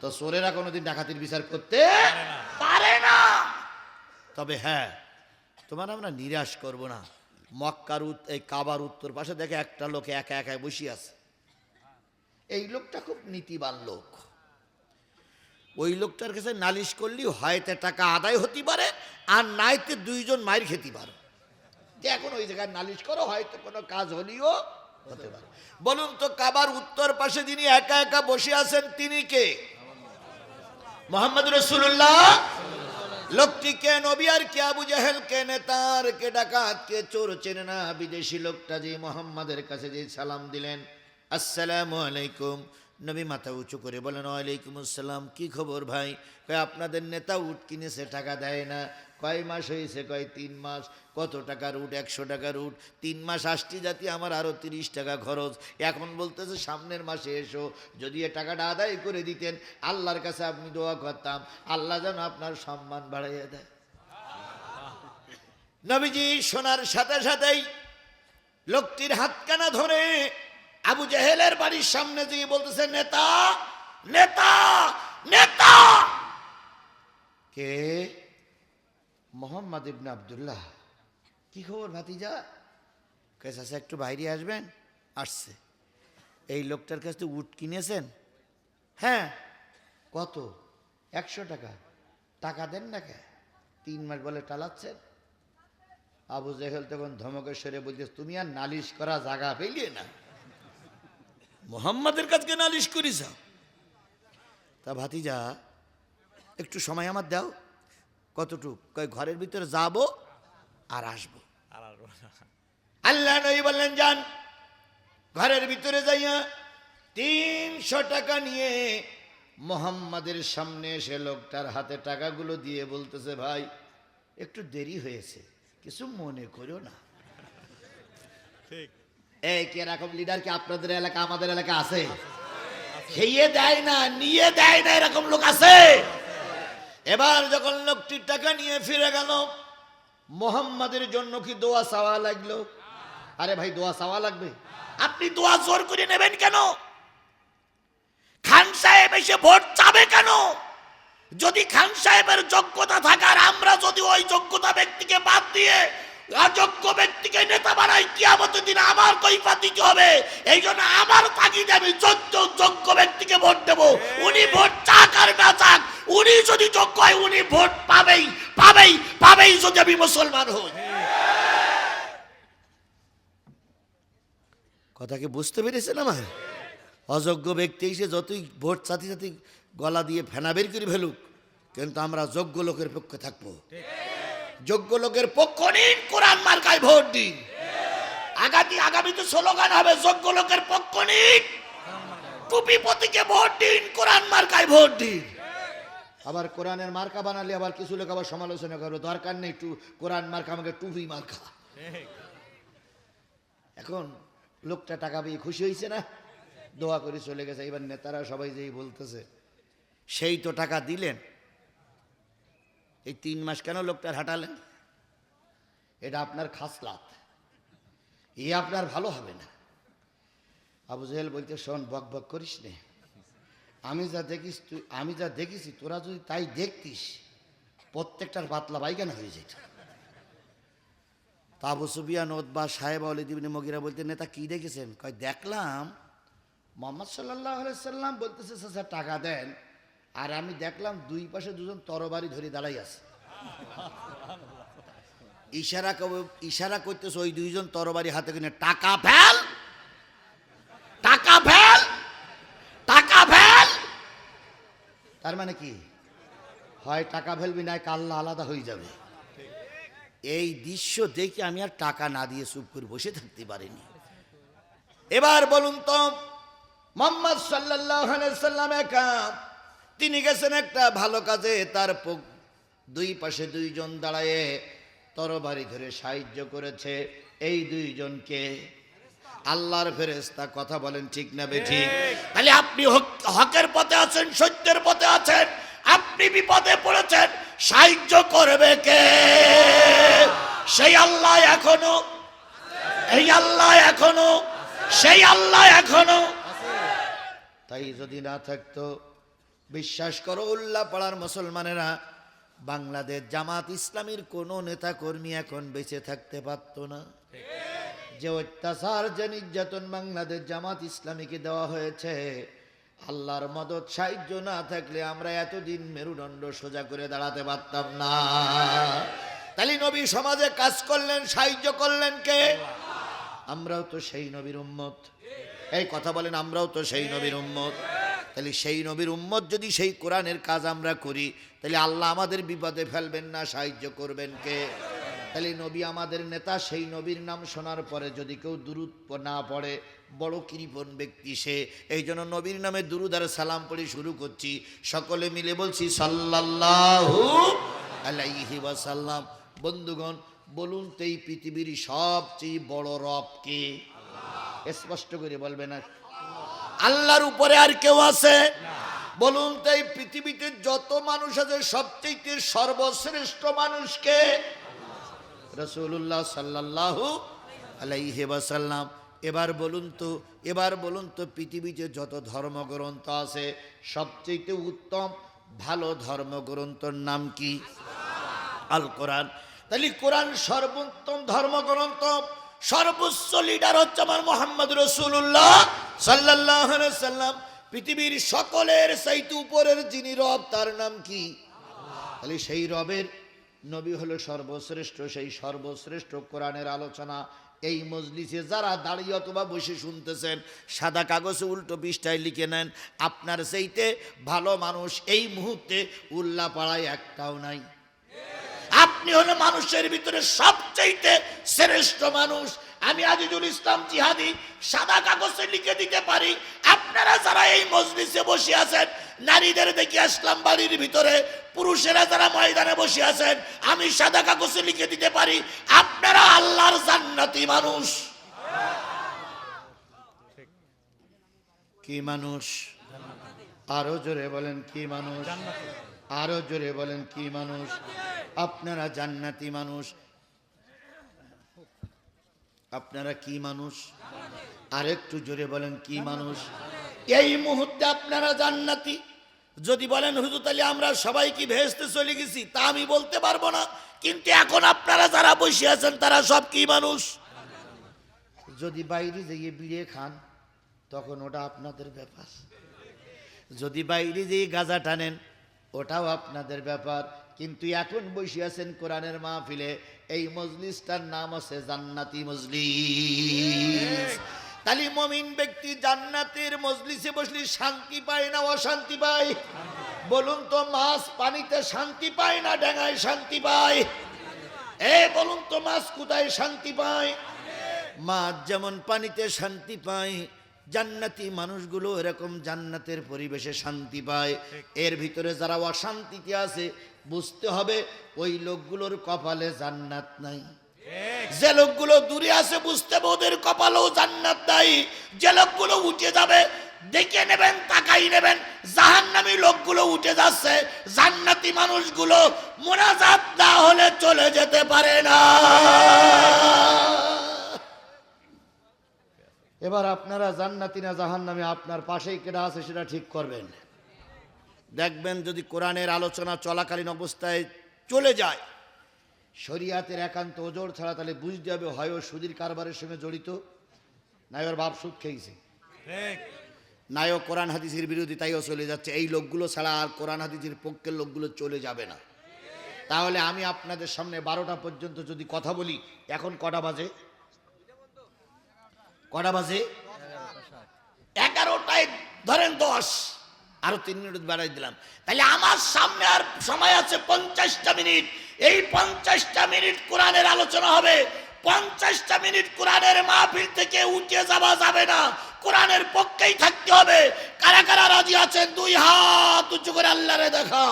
তো চোরেরা কোনোদিন ডাকাতির বিচার করতে পারে না। তবে হ্যাঁ তোমার আমরা নিরাশ করব না। মক্কার এই কাবার উত্তর পাশে দেখে একটা লোক একা একা বসে আছে। এই লোকটা খুব নীতিবান লোক। ওই লোকটার কাছে নালিশ করলেই হয়তো টাকা আদায় হতে পারে আর নাইতে দুইজন মায়ের খেতে পারে। যে এখন ওই জায়গায় নালিশ করো হয়তো কোনো কাজ হলেও হতে পারে। বলুন তো কাবার উত্তর পাশে যিনি একা একা বসে আছেন তিনি কে? মোহাম্মদ রসুল্লাহ লোকটি কে, নবী আর কে, আবু জাহেল কে নেতার কে, ডাকাত কে, চোর চেনে না, বিদেশি লোকটা যে মোহাম্মদের কাছে যে সালাম দিলেন। আসসালামু আলাইকুম। নবী মাথা উঁচু করে বলেন, ওয়ালাইকুম আসসালাম, কি খবর ভাই? কয়, আপনাদের নেতা উট কিনেছে, টাকা দেয় না। কয় মাস হয়েছে, কয়, তিন মাস। কত টাকার উট? একশো টাকার উট। তিন মাস আসটি জাতি, আমার আরও তিরিশ টাকা খরচ। এখন বলতেছে, সামনের মাসে এসো। যদি এ টাকাটা আদায় করে দিতেন, আল্লাহর কাছে আপনি দোয়া করতাম। আল্লাহ যেন আপনার সম্মান বাড়াইয়া দেয়। নবীজি শোনার সাথে সাথেই লোকটির হাতকানা ধরে আবু জাহেলের বাড়ির সামনে দিয়ে বলতেছে নেতা নেতা নেতা! কে? মোহাম্মদ ইবনে আবদুল্লাহ। কি খবর ভাতিজা? কেসা একটু বাইরে আসবেন? আসছে। এই লোকটার কাছে তো উট কিনেছেন? হ্যাঁ। কত? একশো টাকা। টাকা দেন না কে? তিন মাস বলে টালাচ্ছেন। আবু জেহেল তখন ধমকেশ্বরে বলছে তুমি আর নালিশ করা জায়গা পেলিয়ে না। মোহাম্মদের কাছকে নালিশ করিস তা ভাতিজা একটু সময় আমার দাও। কতটুক? কয় ঘরের ভিতরে যাব আর আসব। আল্লাহ নবী বললেন যান ঘরের ভিতরে যাইয়া তিনশো টাকা নিয়ে মোহাম্মদের সামনে এসে লোকটার হাতে টাকাগুলো দিয়ে বলতেছে ভাই একটু দেরি হয়েছে কিছু মনে করো না। এই কে এরকম লিডার কি আপনাদের এলাকা, আমাদের এলাকা আছে? খেয়ে দেয় না, নিয়ে দেয় না এরকম লোক আছে। এবার যখন লোকটির টাকা নিয়ে ফিরে গেল, মোহাম্মদের জন্য কি দোয়া চাওয়া লাগল? আরে ভাই, দোয়া চাওয়া লাগবে। আপনি দোয়া জোর করে নেবেন কেন? খান সাহেব এসে ভোট চাবে কেন? যদি খান সাহেবের যোগ্যতা থাকার, আমরা যদি ওই যোগ্যতা ব্যক্তিকে বাদ দিয়ে অযোগ্য ব্যক্তিকে নেতা বানাই কিয়ামতের দিন আমার কৈফাত দিতে হবে। এই জন্য আমার তাগিদে আমি যোগ্য যোগ্য ব্যক্তিকে ভোট দেবো। উনি ভোট চাক আর না চাক, উনি যদি যোগ্য হয়, উনি ভোট পাবেই পাবেই পাবেই যদি আমি মুসলমান হই। কথা কি বুঝতে পেরেছেন আমার? অযোগ্য ব্যক্তি এসে যতই ভোট চাতি চাতি গলা দিয়ে ফেনা বের করে ফেলুক, কিন্তু আমরা যোগ্য লোকের পক্ষে থাকব। যোগ্য লোকের পক্ষ নিন, কোরআন মার্কায় ভোট দিন। আগামী আগামী আগামীতে স্লোগান হবে, যোগ্য লোকের পক্ষ নিন টুপি পতিকে ভোট দিন, কোরআন মার্কায় ভোট দিন। আবার কোরআনের মার্কা বানালে আবার কিছু লোক আবার সমালোচনা করবে দরকার নেই টু কোরআন মার্কা, আমাকে টুপি মার্কা। এখন লোকটা টাকা পেয়ে খুশি হয়েছে না? দোয়া করে চলে গেছে, এবার নেতারা সবাই যেই বলতেছে, সেই তো টাকা দিলেন। এই তিন মাস কেন লোকটার হাঁটালেন? এটা আপনার খাসলাত। এ আপনার ভালো হবে না। আবু জাহেল বলতে, শোন, বক বক করিস নে। আমি যা দেখিস তুই, আমি যা দেখেছি, তোরা যদি তাই দেখতিস, প্রত্যেকটার পাতলা বাইগানা হয়ে যেত। তা আবু সুবিয়ান বা সাহেব আলিদিবিনে মগিরা বলতে, নেতা, কি দেখেছেন? কয়, দেখলাম মোহাম্মদ সাল্লাহ সাল্লাম বলতেছে স্যার টাকা দেন। আর আমি দেখলাম দুই পাশে দুজন তরবারি ধরে দাঁড়াই আছে। ইশারা ইশারা করতেছে ওই দুইজন তরবারি হাতে কিনে, টাকা ফেল! টাকা ফেল! টাকা ফেল! তার মানে কি? হয় টাকা ফেলবি না কাল্লা আলাদা হয়ে যাবে। এই দৃশ্য দেখে আমি আর টাকা না দিয়ে চুপ করে বসে থাকতে পারিনি। এবার বলুন তো, মোহাম্মদ সাল্লাহ সাল্লাম একা তিনি গেছেন একটা ভালো কাজে তার দুই পাশে দুইজন দাঁড়ায়ে তরবারি ধরে সাহায্য করেছে। এই দুইজনকে আল্লাহর ফেরেস্তা কথা বলেন ঠিক না বেঠি? তাহলে আপনি হক- হকের পথে আছেন সত্যের পথে আছেন আপনি বিপদে পড়েছেন সাহায্য করবে কে? সেই আল্লাহ এখনও এই আল্লাহ এখনও সেই আল্লাহ এখনও। তাই যদি না থাকতো বিশ্বাস করো উল্লাহ পাড়ার মুসলমানেরা, বাংলাদেশ জামাত ইসলামীর কোনো নেতা কর্মী এখন বেঁচে থাকতে পারত না। যে অত্যাচার, যে নির্যাতন বাংলাদেশ জামাত ইসলামীকে দেওয়া হয়েছে, আল্লাহর মদত, সাহায্য না থাকলে আমরা এতদিন মেরুদণ্ড সোজা করে দাঁড়াতে পারতাম না। তাহলে নবী সমাজে কাজ করলেন, সাহায্য করলেন কে? আমরাও তো সেই নবীর উম্মত। এই কথা বলেন, আমরাও তো সেই নবীর উম্মত। তাহলে সেই নবীর উম্মত যদি সেই কোরআনের কাজ আমরা করি, তাহলে আল্লাহ আমাদের বিপদে ফেলবেন না, সাহায্য করবেন কে? তাহলে নবী আমাদের নেতা, সেই নবীর নাম শোনার পরে যদি কেউ দুরুদ না পড়ে, বড় কৃপণ ব্যক্তি সে। এই জন্য নবীর নামে দুরুদ আর সালাম পড়ে শুরু করছি। সকলে মিলে বলছি, সাল্লাল্লাহু আলাইহি ওয়াসাল্লাম। বন্ধুগণ, বলুন তো এই পৃথিবীর সবচেয়ে বড় রব কে? স্পষ্ট করে বলবে না। আল্লাহর উপরে আর কেউ আছে? বলুন তো এই পৃথিবীতে যত মানুষ আছে, সবচেয়ে সর্বশ্রেষ্ঠ মানুষকে রসুল্লাহ সাল্লাল্লাহু আলাইহি ওয়াসাল্লাম। এবার বলুন তো, এবার বলুন তো পৃথিবীতে যত ধর্মগ্রন্থ আছে, সবচেয়ে উত্তম ভালো ধর্মগ্রন্থর নাম কি? আল কোরআন। তাহলে কোরআন সর্বোত্তম ধর্মগ্রন্থ সর্বোচ্চ লিডার হচ্ছে আমার মোহাম্মদ রসুল্লাহ সাল্লাহ সাল্লাম পৃথিবীর সকলের চাইতে উপরের যিনি রব তার নাম কি? তাহলে সেই রবের নবী হলো সর্বশ্রেষ্ঠ সেই সর্বশ্রেষ্ঠ কোরআনের আলোচনা। এই মজলিসে যারা দাঁড়িয়ে অথবা বসে শুনতেছেন সাদা কাগজে উল্টো পৃষ্ঠায় লিখে নেন আপনার সেইতে ভালো মানুষ এই মুহূর্তে উল্লাপাড়ায় একটাও নাই। আপনি হলো মানুষের ভিতরে সবচাইতে শ্রেষ্ঠ মানুষ। আমি আজিজুল ইসলাম জিহাদি, সাদা কাগজে লিখে দিতে পারি। আপনারা যারা এই মজলিসে বসে আছেন, নারীদের দেখে আসলাম বাড়ির ভিতরে। পুরুষেরা যারা ময়দানে বসে আছেন, আমি সাদা কাগজে লিখে দিতে পারি। আপনারা আল্লাহর জান্নাতি মানুষ। কি মানুষ? আরও জোরে বলেন, কি মানুষ? আরও জোরে বলেন, কি মানুষ? আপনারা জান্নাতি মানুষ। আপনারা কি মানুষ? আরেকটু জোরে বলেন, কি মানুষ? এই মুহূর্তে আপনারা জান্নাতি। যদি বলেন, হুজুর, তাহলে আমরা সবাই কি ভেস্তে চলে গেছি? তা আমি বলতে পারব না। কিন্তু এখন আপনারা যারা বসে আছেন, তারা সব কি মানুষ? যদি বাইরে যেয়ে বিড়ে খান, তখন ওটা আপনাদের ব্যাপার। যদি বাইরে যেয়ে গাজা টানেন, ওটাও আপনাদের ব্যাপার। কিন্তু এখন বসে আছেন কোরআনের মাহফিলে, এই মজলিসটার নাম আছে জান্নাতি মজলিস। তালি মমিন ব্যক্তি জান্নাতের মজলিসে বসলে শান্তি পায় না অশান্তি পায়? বলুন তো, মাছ পানিতে শান্তি পায় না ডেঙায় শান্তি পায়? এ, বলুন তো, মাছ কোথায় শান্তি পায়? মাছ যেমন পানিতে শান্তি পায় জান্নাতি মানুষগুলো এরকম জান্নাতের পরিবেশে শান্তি পায়। এর ভিতরে যারা অশান্তিতে আছে বুঝতে হবে ওই লোকগুলোর কপালে জান্নাত নাই। যে লোকগুলো দূরে আছে বুঝতে হবে ওদের কপালেও জান্নাত নাই। যে লোকগুলো উঠে যাবে দেখে নেবেন তাকাই নেবেন জাহান্নামী লোকগুলো উঠে যাচ্ছে জান্নাতি মানুষগুলো মোনাজাত না হলে চলে যেতে পারে না। এবার আপনারা জান্নাতি না জাহান্নামে আপনার পাশেই কেটা আছে সেটা ঠিক করবেন। দেখবেন যদি কোরআনের আলোচনা চলাকালীন অবস্থায় চলে যায় শরিয়াতের একান্ত ওজোর ছাড়া তাহলে বুঝতে হবে হয় ও সুদীর কারবারের সঙ্গে জড়িত নাই ওর বাপ সুদ খেয়েছে। ও কোরআন হাদিসের বিরোধী তাইও চলে যাচ্ছে। এই লোকগুলো ছাড়া আর কোরআন হাদিসের পক্ষের লোকগুলো চলে যাবে না। তাহলে আমি আপনাদের সামনে বারোটা পর্যন্ত যদি কথা বলি এখন কটা বাজে? কটা বাজে? এগারোটায়, ধরেন দশ। আরও তিন মিনিট বাড়াই দিলাম। তাহলে আমার সামনে আর সময় আছে পঞ্চাশটা মিনিট। এই পঞ্চাশটা মিনিট কোরআনের আলোচনা হবে। পঞ্চাশটা মিনিট কোরআনের মাহফিল থেকে উঠে যাওয়া যাবে না। কোরআনের পক্ষেই থাকতে হবে। কারা কারা রাজি আছেন? দুই হাত উঁচু করে আল্লাহরে দেখা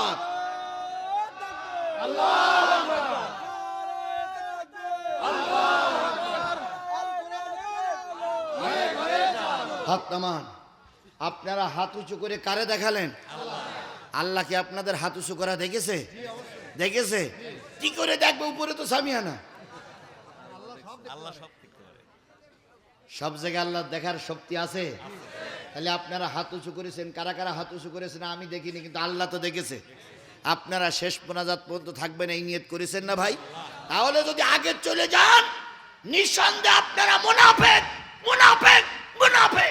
হাত নামান। আপনারা হাত উঁচু করে কারে দেখালেন? আল্লাহ কি আপনাদের হাত উঁচু করা দেখেছে? দেখেছে? কি করে দেখবে? উপরে তো সামিয়ানা। সব জায়গায় আল্লাহ দেখার শক্তি আছে। তাহলে আপনারা হাত উঁচু করেছেন। কারা কারা হাত উঁচু করেছেন আমি দেখিনি, কিন্তু আল্লাহ তো দেখেছে। আপনারা শেষ মোনাজাত পর্যন্ত থাকবেন, এই নিয়ত করেছেন না ভাই? তাহলে যদি আগে চলে যান, নিঃসন্দেহে আপনারা মুনাফেক মুনাফেক মুনাফেক।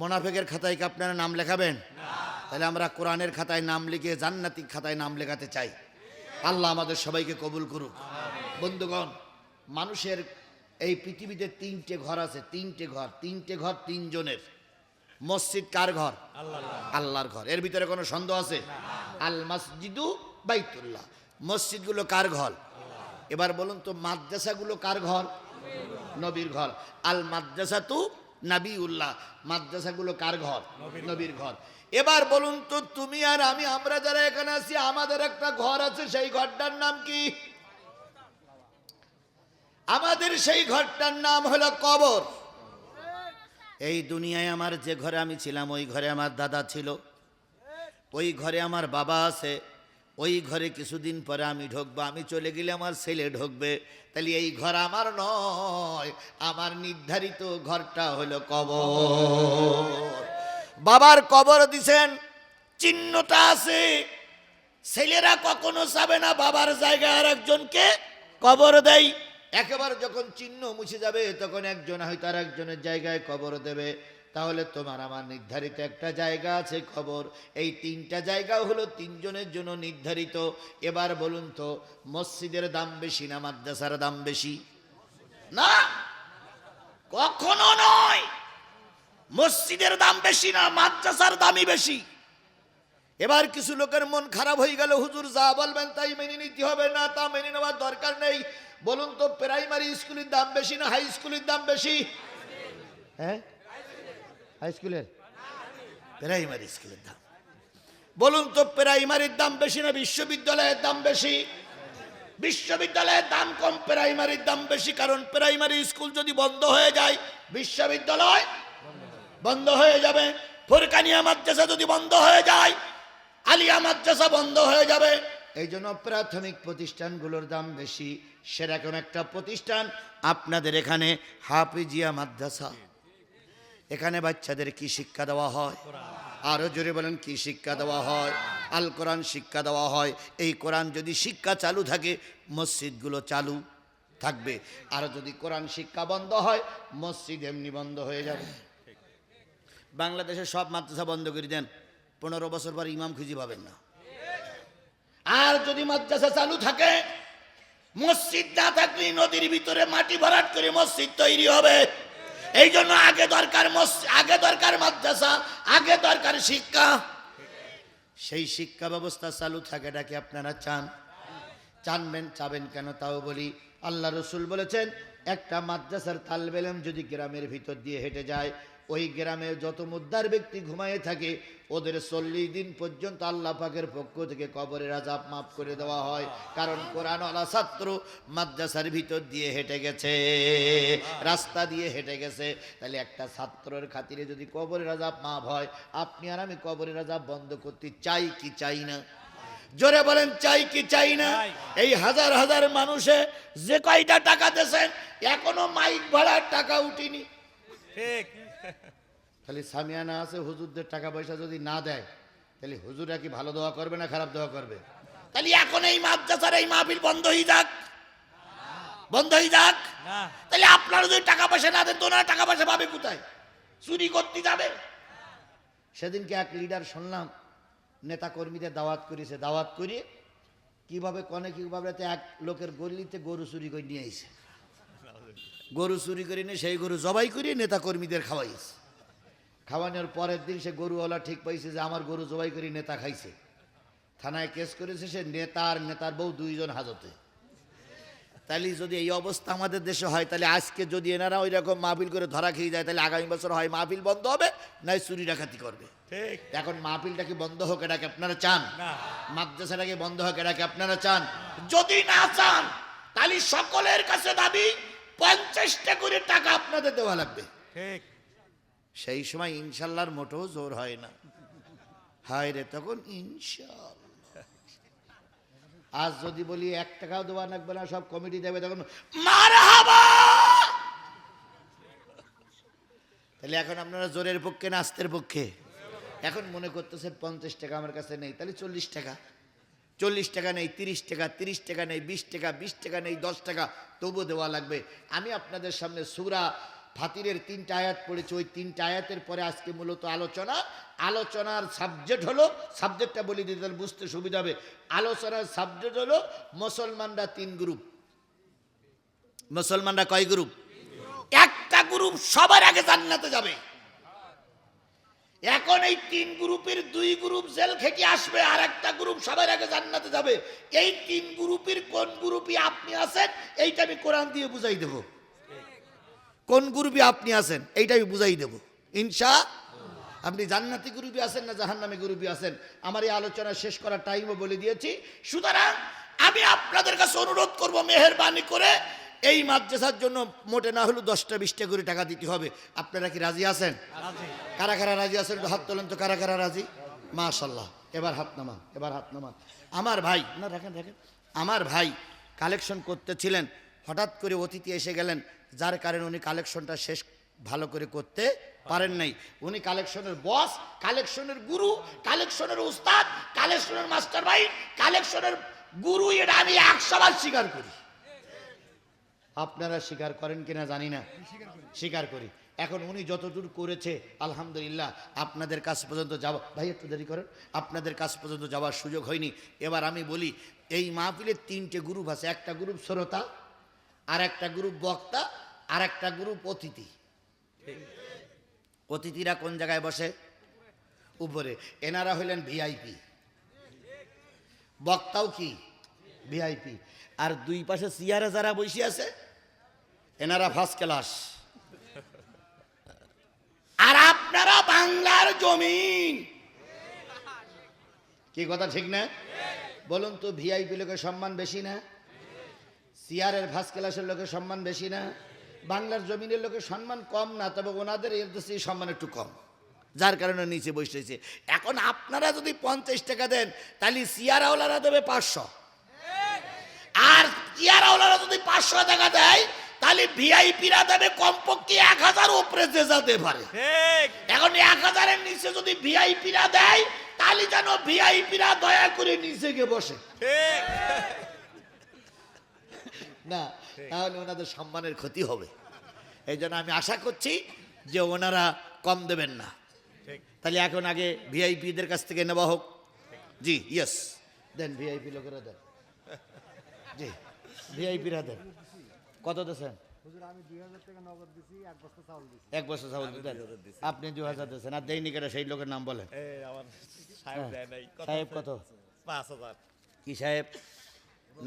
মোনাফেকের খাতায় কি আপনারা নাম লেখাবেন? তাহলে আমরা কোরআনের খাতায় নাম লিখে জান্নাতিক খাতায় নাম লেখাতে চাই। আল্লাহ আমাদের সবাইকে কবুল করুক। বন্ধুগণ, মানুষের এই পৃথিবীতে তিনটে ঘর আছে, তিনটে ঘর তিনটে ঘর তিনজনের। মসজিদ কার ঘর? আল্লাহর ঘর। এর ভিতরে কোনো সন্দেহ আছে? আল মসজিদু বাইতুল্লাহ। মসজিদগুলো কার ঘর? এবার বলুন তো, মাদ্রাসাগুলো কার ঘর? নবীর ঘর। আল মাদ্রাসা তু নাবিউল্লাহ মাদ্রাসাগুলো কার ঘর? নবীর ঘর। এবার বলুন তো তুমি আর আমি আমরা যারা এখানে আছি আমাদের একটা ঘর আছে সেই ঘরটার নাম কি? আমাদের সেই ঘরটার নাম হলো কবর। এই দুনিয়ায় আমার যে ঘরে আমি ছিলাম ওই ঘরে আমার দাদা ছিল। ওই ঘরে আমার বাবা আছে। ওই ঘরে কিছুদিন পরে আমি ঢুকবো, আমি চলে গেলে আমার ছেলে ঢুকবে। তাহলে এই ঘর আমার নয়, আমার নির্ধারিত ঘরটা হলো কবর। বাবার কবর দিছেন, চিহ্নটা আছে। ছেলেরা কখনো চাবে না বাবার জায়গায় আর একজনকে কবর দেয়। একেবারে যখন চিহ্ন মুছে যাবে, তখন একজন হয়তো আর একজনের জায়গায় কবর দেবে। তাহলে তোমার আমার নির্ধারিত একটা জায়গা আছে খবর। এই তিনটা জায়গা হলো তিনজনের জন্য নির্ধারিত। এবার বলুন তো, মসজিদের দাম বেশি না মাদ্রাসার দাম বেশি? না! কখনো নয়! মসজিদের দাম বেশি না, মাদ্রাসার দামই বেশি। এবার কিছু লোকের মন খারাপ হয়ে গেল, হুজুর যা বলবেন তাই মেনে নিতে হবে, না তা মেনে নেওয়ার দরকার নেই। বলুন তো, প্রাইমারি স্কুলের দাম বেশি না হাই স্কুলের দাম বেশি? হ্যাঁ? হাই স্কুলের প্রাইমারি স্কুলের দাম। বলুন তো প্রাইমারির দাম বেশি না বিশ্ববিদ্যালয়ের দাম বেশি? বিশ্ববিদ্যালয়ের দাম কম প্রাইমারির দাম বেশি কারণ প্রাইমারি স্কুল যদি বন্ধ হয়ে যায় বিশ্ববিদ্যালয় বন্ধ হয়ে যাবে। ফুরকানিয়া মাদ্রাসা যদি বন্ধ হয়ে যায় আলিয়া মাদ্রাসা বন্ধ হয়ে যাবে। এই জন্য প্রাথমিক প্রতিষ্ঠানগুলোর দাম বেশি। সেরকম একটা প্রতিষ্ঠান আপনাদের এখানে হাফিজিয়া মাদ্রাসা। এখানে বাচ্চাদের কি শিক্ষা দেওয়া হয়? আরও জোরে বলেন, কি শিক্ষা দেওয়া হয়? আল কোরআন শিক্ষা দেওয়া হয়। এই কোরআন যদি শিক্ষা চালু থাকে, মসজিদগুলো চালু থাকবে। আর যদি কোরআন শিক্ষা বন্ধ হয়, মসজিদ এমনি বন্ধ হয়ে যাবে। বাংলাদেশে সব মাদ্রাসা বন্ধ করে দেন। পনেরো বছর পর ইমাম খুঁজে পাবেন না। আর যদি মাদ্রাসা চালু থাকে, মসজিদ না থাকলে নদীর ভিতরে মাটি ভরাট করে মসজিদ তৈরি হবে। এই জন্য আগে দরকার আগে দরকার মাদ্রাসা, আগে দরকার শিক্ষা। সেই শিক্ষা ব্যবস্থা চালু থাকে নাকি আপনারা চান? চানবেন, চাবেন কেন তাও বলি। আল্লাহ রসুল বলেছেন, একটা মাদ্রাসার তালবেলেম যদি গ্রামের ভিতর দিয়ে হেঁটে যায় ওই গ্রামে যত মুদ্রার ব্যক্তি ঘুমায়ে থাকে ওদের চল্লিশ দিন পর্যন্ত আল্লাহ পাকের পক্ষ থেকে কবরের আজাব মাফ করে দেওয়া হয়। কারণ কোরআন আলা ছাত্র মাদ্রাসার ভিতর দিয়ে হেঁটে গেছে রাস্তা দিয়ে হেঁটে গেছে। তাহলে একটা ছাত্রের খাতিরে যদি কবরের আজাব মাফ হয় আপনি আর আমি কবরের আজাব বন্ধ করতে চাই কি চাই না? জোরে বলেন চাই কি চাই না? এই হাজার হাজার মানুষে যে কয়টা টাকা দেশেন এখনও মাইক ভাড়ার টাকা উঠিনি। ঠিক। খালি সামিয়ানা আছে হুজুরদের টাকা পয়সা যদি না দেয় তাহলে হুজুরা কি ভালো দোয়া করবে না খারাপ দোয়া করবে? তাহলে এখন এই মাদ্রাসার এই মাহফিল বন্ধ হয়ে যাক। বন্ধ হয়ে যাক। তাহলে আপনারা যদি টাকা পয়সা না দেন তো ওনারা টাকা পয়সা পাবে কোথায়? চুরি করতে যাবে। সেদিনকে এক লিডার শুনলাম নেতা কর্মীদের দাওয়াত করেছে দাওয়াত করে কীভাবে কনে কীভাবে এক লোকের গলিতে গরু চুরি করে নিয়ে আইছে। গরু চুরি করে নিয়ে সেই গরু জবাই করে নেতা কর্মীদের খাওয়াইছে খাওয়ানোর পরের দিন সে গরুওয়ালা ঠিক পাইছে যে আমার গরু জবাই করে নেতা খাইছে। থানায় কেস করেছে সে নেতা আর নেতার বউ দুইজন হাজতে। তাহলে যদি এই অবস্থা আমাদের দেশে হয় তাহলে আজকে যদি এনারা ওই রকম মাহফিল করে ধরা খেয়ে যায় তাহলে আগামী বছর হয় মাহফিল বন্ধ হবে নাই চুরি ডাকাতি করবে। ঠিক। এখন মাহফিলটা কি বন্ধ হোক এটাকে আপনারা চান? না। মাদ্রাসাটাকে বন্ধ হোক এটাকে আপনারা চান? যদি না চান তাহলে সকলের কাছে দাবি পঞ্চাশটা করে টাকা আপনাদের দেওয়া লাগবে। ঠিক। সেই সময় ইনশাল্লাহর মোটেও জোর হয় না। হায় রে তখন ইনশাল্লাহ। আজ যদি বলি এক টাকাও দেওয়া লাগবে না সব কমিটি দেবে তখন মার তাহলে এখন আপনারা জোরের পক্ষে না আস্তের পক্ষে। এখন মনে করতেছেন পঞ্চাশ টাকা আমার কাছে নেই তাহলে চল্লিশ টাকা। চল্লিশ টাকা নেই, তিরিশ টাকা তিরিশ টাকা নেই, বিশ টাকা বিশ টাকা নেই, দশ টাকা, তবু দেওয়া লাগবে। আমি আপনাদের সামনে সুরা ফাতিরের তিনটা আয়াত পড়েছি। ওই তিনটা আয়াতের পরে আজকে মূলত আলোচনা। আলোচনার সাবজেক্ট হলো সাবজেক্টটা বলে দিতে বুঝতে সুবিধা হবে। আলোচনার সাবজেক্ট হলো মুসলমানরা তিন গ্রুপ মুসলমানরা কয় গ্রুপ একটা গ্রুপ সবার আগে জান্নাতে যাবে। এখন এই তিন গ্রুপের দুই গ্রুপ জেল খেটে আসবে, আর একটা গ্রুপ সবার আগে জান্নাতে যাবে। এই তিন গ্রুপের কোন গ্রুপে আপনি আছেন, এইটা আমি কোরআন দিয়ে বুঝাই দেব। কোন গ্রুপে আপনি আছেন, এইটা আমি বুঝাই দেব। ইনশা আপনি জান্নাতি গ্রুপে আছেন না জাহান্নামী গ্রুপে আছেন? আমার এই আলোচনা শেষ করার টাইমও বলে দিয়েছি। সুতরাং আমি আপনাদের কাছে অনুরোধ করব, মেহরবানি করে এই মাদ্রাসার জন্য মোটে না হলেও দশটা বিশটা করে টাকা দিতে হবে। আপনারা কি রাজি আছেন? কারা কারা রাজি আছেন? হাত তোলেন তো কারা কারা রাজি? মাশাল্লাহ এবার হাত নামান এবার হাত নামান। আমার ভাই না রাখেন রাখেন। আমার ভাই কালেকশন করতেছিলেন হঠাৎ করে অতিথি এসে গেলেন যার কারণে উনি কালেকশনটা শেষ ভালো করে করতে পারেন নাই। উনি কালেকশনের বস কালেকশনের গুরু কালেকশনের উস্তাদ কালেকশনের মাস্টার ভাই কালেকশনের গুরু এটা আমি একশো বার স্বীকার করি। আপনারা স্বীকার করেন কিনা জানি না। স্বীকার করি। এখন উনি যতদূর করেছে আলহামদুলিল্লাহ আপনাদের কাছ পর্যন্ত যাওয়া ভাই একটু দেরি করেন। আপনাদের কাছ পর্যন্ত যাওয়ার সুযোগ হয়নি। এবার আমি বলি এই মাহফিলের তিনটে গ্রুপ আছে। একটা গ্রুপ শ্রোতা আর একটা গ্রুপ বক্তা আর একটা গ্রুপ অতিথি। অতিথিরা কোন জায়গায় বসে? উপরে। এনারা হইলেন ভিআইপি। বক্তাও কি? ভিআইপি। আর দুই পাশে চেয়ারে যারা বসে আছে, এনারা ফার্স্ট ক্লাস আর আপনারা বাংলার জমিন। কি কথা ঠিক না? বলুন তো ভিআইপি লোকের সম্মান বেশি না? সিআরের ফার্স্ট ক্লাসের লোকের সম্মান বেশি না? বাংলার জমিনের লোকের সম্মান কম না, তবে ওনাদের এর দেশে সম্মান একটু কম। যার কারণে নিচে বসে রয়েছে। এখন আপনারা যদি পঞ্চাশ টাকা দেন, তাহলে সিয়ারাওয়ালারা দেবে পাঁচশো। আর চেয়ারওয়ালারা যদি পাঁচশো টাকা দেয় তাহলে ভিআইপিরা দেবে কমপক্ষে এক হাজার উপরে যে যেতে পারে। এখন এক হাজারের নিচে যদি ভিআইপিরা দেয় তাহলে যেন ভিআইপিরা দয়া করে নিচে গিয়ে বসে। না তাহলে ওনাদের সম্মানের ক্ষতি হবে। এই জন্য আমি আশা করছি যে ওনারা কম দেবেন না। তাহলে এখন আগে ভিআইপিদের কাছ থেকে নেওয়া হোক। জি ইয়েস দেন ভিআইপি লোকেরা দেন। জি। ভিআইপিরা দেন কত দেন হুজুর আমি দুই হাজার টাকা নগদ দিছি এক বস্তা চাউল দিছি। এক বছর চাউল আপনি দু হাজার দিয়েছেন। আর দেয়নি কেটে সেই লোকের নাম বলেন। আমার সাহেব? কত পাঁচ হাজার। কি সাহেব?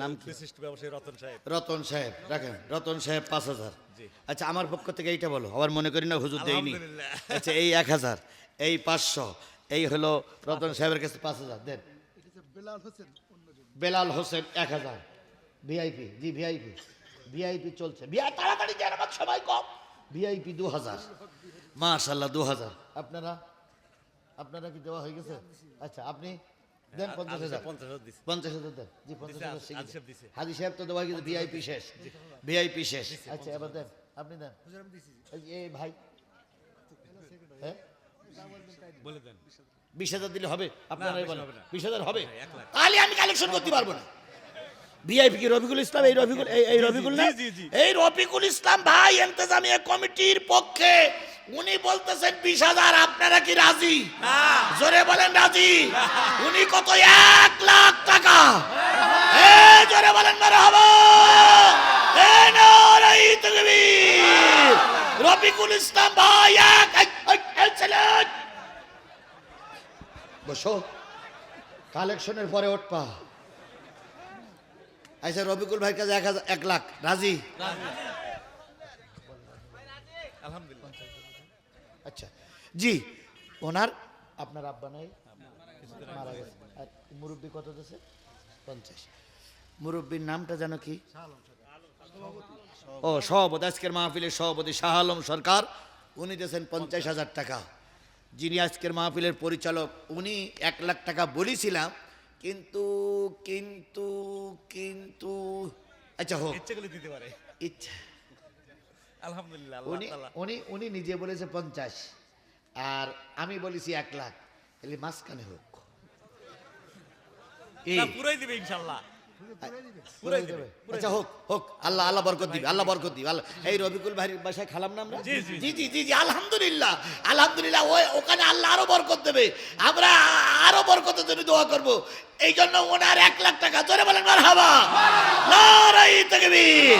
নাম বিশিষ্ট ব্যবসায়ী রতন সাহেব। রতন সাহেব। রাখেন। রতন সাহেব পাঁচ হাজার। আচ্ছা আমার পক্ষ থেকে এইটা বলো। আবার মনে করি না হুজুর দেয়নি। আচ্ছা এই এক হাজার এই পাঁচশো এই হলো রতন সাহেবের কাছে পাঁচ হাজার। দেন। বেলাল হোসেন বেলাল হোসেন এক হাজার। ভিআইপি জি ভিআইপি ভিআইপি চলছে। ভিআই তাড়াতাড়ি যান আমার সময় কম। ভিআইপি দু হাজার মাশাল্লাহ দু হাজার আপনারা আপনারা কি দেওয়া হয়ে গেছে? আচ্ছা আপনি দেন পঞ্চাশ হাজার। পঞ্চাশ হাজার দেন। জি পঞ্চাশ হাজার হাজি সাহেব তো দেওয়া গেছে ভিআইপি শেষ। ভিআইপি শেষ। আচ্ছা এবার দেন। আপনি দেন। এই ভাই। হ্যাঁ? বলে দেন। বিশ হাজার দিলে হবে। আপনারাই বেশি বলেন। বিশ হাজার হবে? তাহলে আমি কালেকশন করতে পারব না। ভিআইপি কি রফিকুল ইসলাম? এই রফিকুল এই রফিকুল না। এই রফিকুল ইসলাম ভাই এন্তেজামিয়া কমিটির পক্ষে উনি বলতেছেন বিশ হাজার আপনারা কি রাজি? জোরে বলেন রাজি। উনি কত এক লাখ টাকা? এই জোরে বলেন মারা হব রফিকুল ইসলাম ভাই এক। বসো। কালেকশনের পরে ওঠপা আচ্ছা রবিকুল ভাইয়ের কাছে এক হাজার এক লাখ। রাজি? আচ্ছা। জি ওনার আপনার আব্বা নাই? মারা গেছে। আর মুরব্বী কত দিয়েছে পঞ্চাশ। মুরব্বীর নামটা যেন কি? ও সভাপতি আজকের মাহফিলের সভাপতি শাহ আলম সরকার। উনি দিয়েছেন পঞ্চাশ হাজার টাকা। যিনি আজকের মাহফিলের পরিচালক উনি এক লাখ টাকা বলেছিলাম কিন্তু কিন্তু কিন্তু। আচ্ছা হোক। ইচ্ছে করলে দিতে পারে। ইচ্ছা। আলহামদুলিল্লাহ উনি উনি উনি নিজে বলেছে পঞ্চাশ। আর আমি বলেছি এক লাখ। তাহলে মাঝখানে হোক? পুরোই দিবে দেবে আচ্ছা হোক হোক আল্লাহ আল্লাহ বরকত দিবে আল্লাহ বরকত দিবে। আল্লাহ এই রবিকুল ভাইয়ের বাসায় খালাম না আমরা? জি, জি, জি। জি জি জি আলহামদুলিল্লাহ আলহামদুলিল্লাহ ওই ওখানে আল্লাহ আরও বরকত দেবে। আমরা আরও বরকতের জন্য দোয়া করব। এই জন্য ওনার এক লাখ টাকা জোরে বলেন মারহাবা। নারাই তাকবীর।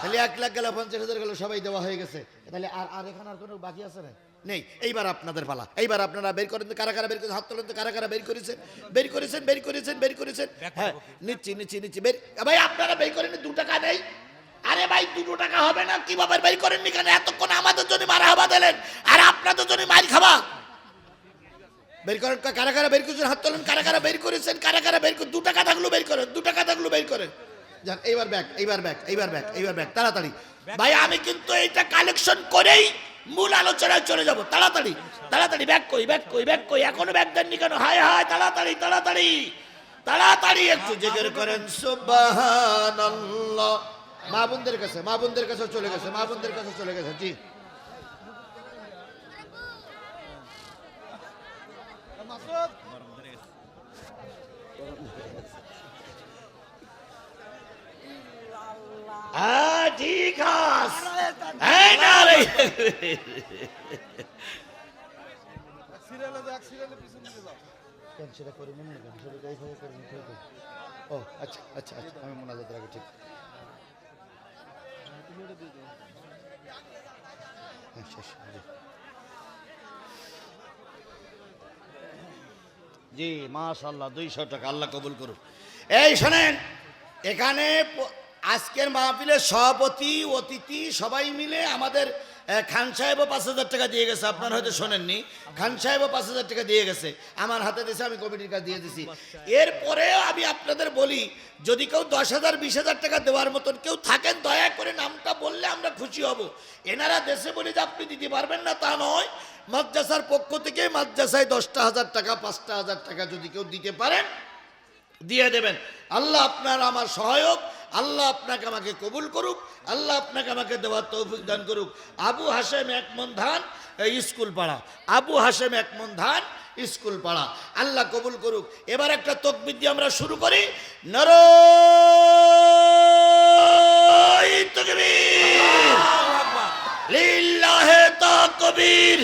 তাহলে এক লাখ গেল পঞ্চাশ হাজার গেল সবাই দেওয়া হয়ে গেছে। তাহলে আর আর এখানে আর কোনো বাকি আছে না? নেই। এইবার আপনাদের পালা। এইবার আপনারা বের করেন কারা কারা বের করেছেন হাত তোলেন তো কারা কারা বের করেছেন? বের করেছেন বের করেছেন বের করেছেন? হ্যাঁ নিচ্ছি নিচ্ছি নিচ্ছি। বের ভাই আপনারা বের করেন দু টাকা নেই। আরে ভাই দুটো টাকা হবে না? কীভাবে বের করেননি কেন? এতক্ষণ আমাদের জন্য মারা হাবা দিলেন আর আপনাদের জন্য মার খাবা। বের করেন কারা কারা বের করেছেন? হাত তোলেন কারা কারা বের করেছেন? কারা কারা বের করে দু টাকা থাকল বের করেন দু টাকা থাকল বের করেন। যান এইবার ব্যাক এইবার ব্যাক এইবার ব্যাক এইবার ব্যাক তাড়াতাড়ি। ভাই আমি কিন্তু এইটা কালেকশন করেই মূল আলোচনায় চলে যাব, তাড়াতাড়ি তাড়াতাড়ি ব্যাক কই ব্যাক কই ব্যাক কই এখনও ব্যাক দেননি কেন? হায় হায়, তাড়াতাড়ি তাড়াতাড়ি তাড়াতাড়ি একটু জিকির করেন। সুবহানাল্লাহ। মা বোনদের কাছে, মা বোনদের কাছে চলে গেছে, মা বোনদের কাছে চলে গেছে, জি। মাসুদ হ্যাঁ ঠিক আছে হ্যাঁ না রে সিরিয়ালে দেখ সিরিয়ালে পিছন দিকে যাও কেন সেটা করে নেন না কেন সেটা এইভাবে করে নিতে হবে। ও আচ্ছা আচ্ছা আচ্ছা আমি মোনাজাত রাখি ঠিক। হ্যাঁ, জি। মাশাল্লাহ দুইশো টাকা আল্লাহ কবুল করুন এই শোনেন এখানে আজকের মাহফিলের সভাপতি, অতিথি সবাই মিলে আমাদের খান সাহেবও পাঁচ হাজার টাকা দিয়ে গেছে, আপনার হয়তো শোনেননি। খান সাহেবও পাঁচ হাজার টাকা দিয়ে গেছে, আমার হাতে দিয়েছে, আমি কমিটির কাছে দিয়ে দিছি এরপরেও আমি আপনাদের বলি, যদি কেউ দশ হাজার, বিশ হাজার টাকা দেওয়ার মতন কেউ থাকেন, দয়া করে নামটা বললে আমরা খুশি হব। এনারা দেশে বলে যে আপনি দিতে পারবেন না, তা নয়। মাদ্রাসার পক্ষ থেকে মাদ্রাসায় দশটা হাজার টাকা, পাঁচটা হাজার টাকা যদি কেউ দিতে পারেন, দিয়ে দেবেন। আল্লাহ আপনার আমার সহায়ক আল্লাহ আপনাকে আমাকে কবুল করুক আল্লাহ আপনাকে আমাকে দেওয়ার তৌফিক দান করুক। আবু হাসেম একমন ধান স্কুল পাড়া। আবু হাসেম একমন ধান স্কুল পাড়া। আল্লাহ কবুল করুক। এবার একটা তকবির দিয়ে আমরা শুরু করি। নর লিল্লাহে তাকবীর।